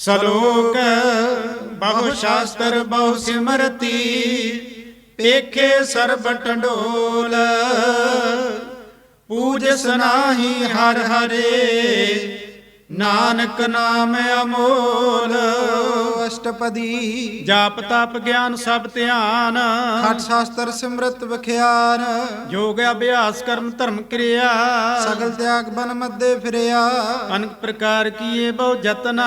ਸਲੋਕ ਬਹੁ ਸ਼ਾਸਤਰ ਬਹੁ ਸਿਮਰਤੀ ਪੇਖੇ ਸਰਬ ਟੰਡੋਲ। ਪੂਜ ਨਾਹੀ ਹਰ ਹਰੇ ਨਾਨਕ ਨਾਮ ਅਮੋਲ। ਅਸ਼ਟਪਦੀ। ਜਾਪ ਤਪ ਗਿਆਨ ਸਭ ਧਿਆਨ। ਖਟ ਸ਼ਾਸਤਰ ਸਿਮਰਤ ਵਿਖਿਆਨ। ਯੋਗ ਅਭਿਆਸ ਕਰਮ ਧਰਮ ਕਿਰਿਆ। ਸਗਲ ਤਿਆਗ ਬਨ ਮੱਦੇ ਫਿਰਿਆ। ਅਨਕ ਪ੍ਰਕਾਰ ਕੀਏ ਬਹੁ ਜਤਨਾ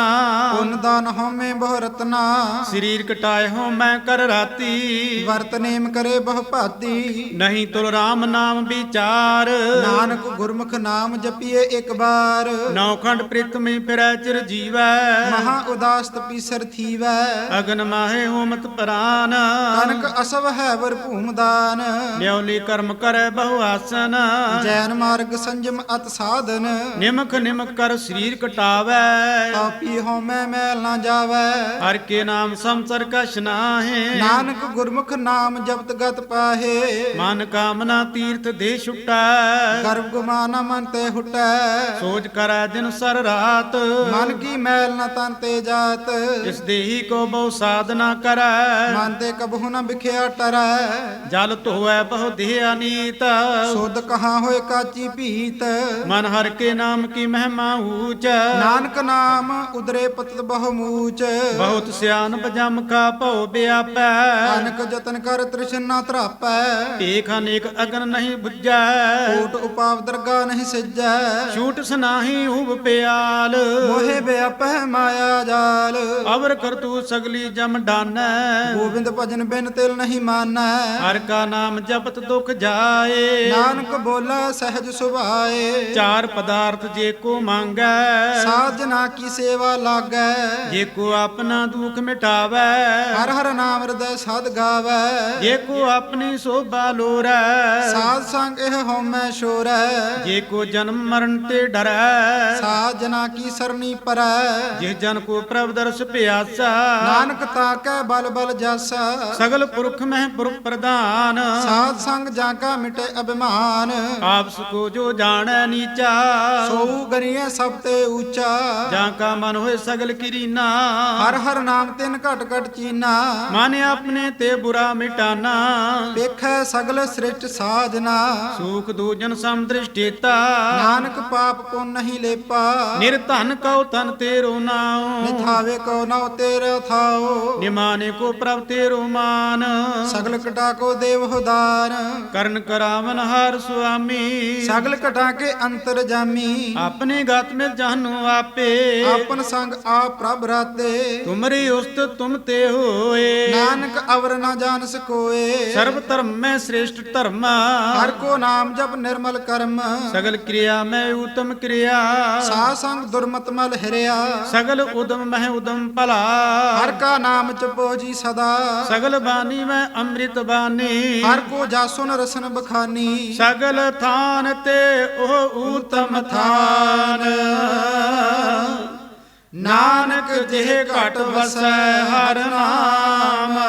ਪੁੰਨ ਦਾਨ ਹਉਮੈ ਬਹੁ ਰਤਨਾ। ਸਰੀਰ ਕਟਾਏ ਹੋ ਮੈਂ ਕਰ ਰਾਤੀ। ਵਰਤ ਨੇਮ ਕਰੇ ਬਹੁ ਭਾਤੀ। ਨਹੀਂ ਤੁਲ ਰਾਮ ਨਾਮ ਵਿਚਾਰ। ਨਾਨਕ ਗੁਰਮੁਖ ਨਾਮ ਜਪੀਏ ਇੱਕ ਬਾਰ। ਨੌ ਖੰਡ ਪ੍ਰਿਤਮੇ ਫਿਰੈ ਚਿਰ ਜੀਵੈ। ਮਹਾ ਉਦਾਸ ਤਪੀਸਰ ਥੀਵੈ। ਅਗਨ ਮਾਹੇ ਹੋਮਤ ਪ੍ਰਾਨ। ਕਨਕ ਅਸਵ ਹੈ ਵਰ ਭੂਮਦਾਨ ਨਿਉਲੀ ਕਰਮ ਕਰੈ ਬਹੁ ਆਸਨ। ਜੈਨ ਮਾਰਗ ਸੰਜਮ ਅਤ ਸਾਧਨ। ਨਿਮਕ ਨਿਮਕ ਕਰ ਸਰੀਰ ਕਟਾਵੈ। ਪਾਪੀ ਹਉਮੈ ਮੈਲ ਨਾ ਜਾਵੈ। ਹਰ ਕੇ ਨਾਮ ਸੰਸਰ ਕਛ ਨਾਹੇ। ਨਾਨਕ ਗੁਰਮੁਖ ਨਾਮ ਜਪਤ ਗਤ ਪਾਹੇ। ਮਨ ਕਾਮਨਾ ਤੀਰਥ ਦੇ ਛੁਟੈ। ਗਰਭ ਗੁਮਾਨਾ ਮਨ ਤੇ ਹੁਟੈ। ਸੋਚ ਕਰੈ ਦਿਨ ਸਰ ਰਾਤ ਮਨ ਕੀ ਮੈਲ ਨ ਤਨ ਤੇ ਜਾਤ। ਇਸ ਦੇਹੀ ਕੋ ਬਹੁ ਸਾਧਨਾ ਕਰੈ। ਮਨ ਤੇ ਕਬਹੁ ਨ ਵਿਖਿਆ ਟਰੈ। ਜਲ ਧੋਐ ਬਹੁ ਦੇਹ ਅਨੀਤ ਸੁਧ ਕਹਾ ਹੋਏ ਕਾਚੀ ਭੀਤ। ਮਨ ਹਰ ਕੇ ਨਾਮ ਕੀ ਮਹਿਮਾ ਊਚ। ਨਾਨਕ ਨਾਮ ਉਦਰੇ ਪਤਤ ਬਹੁ ਮੂਚ। ਬਹੁਤ ਸਿਆਨ ਬਜਮ ਕਾ ਭਉ ਬਿਆਪੈ। ਅਨਕ ਜਤਨ ਕਰ ਤ੍ਰਿਸ਼ਨ ਧਰਾਪੈ। ਏਕ ਅਨੇਕ ਅਗਨ ਨਹੀਂ ਬੁੱਝੈ। ਕੋਟ ਉਪਾਵ ਦਰਗਾ ਨਹੀਂ ਸਿਜੈ। ਛੂਟ ਸਨਾਹੀ ਊਬ ਪਿਆਲ ਮੋਹਿ ਬਿਆਪੈ ਮਾਇਆ ਜਾਲ। ਅਵਰ ਕਰਤੂ ਸਗਲੀ ਜਮ ਡਾਨੈ। ਗੋਬਿੰਦ ਭਜਨ ਬਿਨ ਤਿਲ ਨਹੀਂ ਮਾਨੈ। ਹਰ ਕਾ ਨਾਮ ਜਪਤ ਦੁਖ ਜਾਏ। ਨਾਨਕ ਬੋਲਾ ਸਹਿਜ ਸੁਭਾਏ। ਚਾਰ ਪਦਾਰਥ ਜੇ ਕੋ ਮੰਗੈ। ਸਾਜਨਾ ਕੀ ਸੇਵਾ ਲਾਗੈ। ਜੇ ਕੋ ਆਪਣਾ ਦੁਖ ਮਿਟਾਵੈ। ਹਰ ਹਰ ਨਾਮ ਹਿਰਦੈ ਸਦ ਗਾਵੈ। ਜੇ ਕੋ ਆਪਣੀ ਸੋਭਾ ਲੋਰੈ। ਸਾਧ ਸੰਗ ਇਹ ਹਉਮੈ ਸ਼ੋਰੈ। ਜੇ ਕੋ ਜਨਮ ਮਰਨ ਤੇ ਡਰੈ। ਸਾਜਨਾ ਕੀ ਸਰਨੀ ਪਰੈ। ਜਿਸ ਜਨ ਕੋ ਪ੍ਰਭ ਦਰਸ ਪਿਆਸਾ। ਨਾਨਕ ਤਾਕੈ ਬਲ ਬਲ ਜਾਸਾ। ਸਗਲ ਪੁਰਖ ਮਹਿ ਪੁਰਖ ਪ੍ਰਧਾਨ। ਸਾਧ ਸੰਗ ਜਾਂ ਕਾ ਮਿਟੇ ਅਭਿਮਾਨ। ਆਪਸ ਕੋ ਜੋ ਜਾਣੈ ਨੀਚਾ। ਸੋ ਗਰੀਏ ਸਭ ਤੇ ਉੱਚਾ। ਜਾਂ ਕਾ ਮਨ ਹੋਏ ਸਗਲ ਕਿਰੀਨਾ। ਹਰ ਹਰ ਨਾਮ ਤਿਨ ਘਟ ਘਟ ਚੀਨਾ। ਮਨ ਆਪਣੇ ਤੇ ਬੁਰਾ ਮਿਟਾਨਾ। ਵੇਖੈ ਸਗਲ ਸ੍ਰਿਸ਼ਟ ਸਾਜਨਾ ਸੂਖ ਦੂਜਨ ਸਮ ਦ੍ਰਿਸ਼ਟੀਤਾ। ਨਾਨਕ ਪਾਪ ਕੋ ਨਹੀਂ ਲੇਪਾ। ਨਿਰਧਨ ਕਉ ਤਨ ਤੇਰੋ ਨਾਉ। ਨਿਥਾਵੇ ਕੋ ਨਉ ਤੇਰੇ ਥਾਓ ਨਿਮਾਨੇ ਕੋ ਪ੍ਰਭ ਤੇਰੋ ਮਾਨ। ਸਗਲ ਕਟਾ ਕੋ ਦੇਵ ਹੁਦਾਰ ਕਰਨ ਕਰਾਵਨ ਹਰ ਸੁਆਮੀ। ਸਗਲ ਕਟਾ ਕੇ ਅੰਤਰ ਜਾਮੀ। ਆਪਣੇ ਗਤ ਮੇ ਜਾਨੂ ਆਪੇ। ਆਪਨ ਸੰਗ ਆ ਪ੍ਰਭ ਰਾਤੇ। ਤੁਮਰੀ ਉਸਤ ਤੁਮ ਤੇ ਹੋਏ। ਨਾਨਕ ਅਵਰ ਨਾ ਜਾਣ ਸਕੋਏ। ਸਰਬ ਧਰਮ ਮੈਂ ਸ੍ਰੇਸ਼ਟ ਧਰਮ। ਹਰ ਕੋ ਨਾਮ ਜਪ ਨਿਰਮਲ ਕਰਮ। ਸਗਲ ਕਿਰਿਆ ਮੈਂ ਉਤਮ ਕਿਰਿਆ। ਸਾ ਸੰਗ ਦੁਰਮਤ ਮਲ ਹਿਰਿਆ। ਸਗਲ ਉਦਮ ਮਹਿ ਉਦਮ ਭਲਾ। ਹਰ ਕਾ ਨਾਮ ਜਪੋ ਜੀ ਸਦਾ। ਸਗਲ ਬਾਣੀ ਮੈਂ ਅੰਮ੍ਰਿਤ ਬਾਣੀ। ਹਰ ਕੋ ਜਾਸੁਨ ਰਸਨ ਬਖਾਨੀ। ਸਗਲ ਥਾਨ ਤੇ ਉਹ ਊਤਮ ਥਾਨ। ਨਾਨਕ ਜਿਹ ਘਟ ਵਸੈ ਹਰ ਨਾਮ।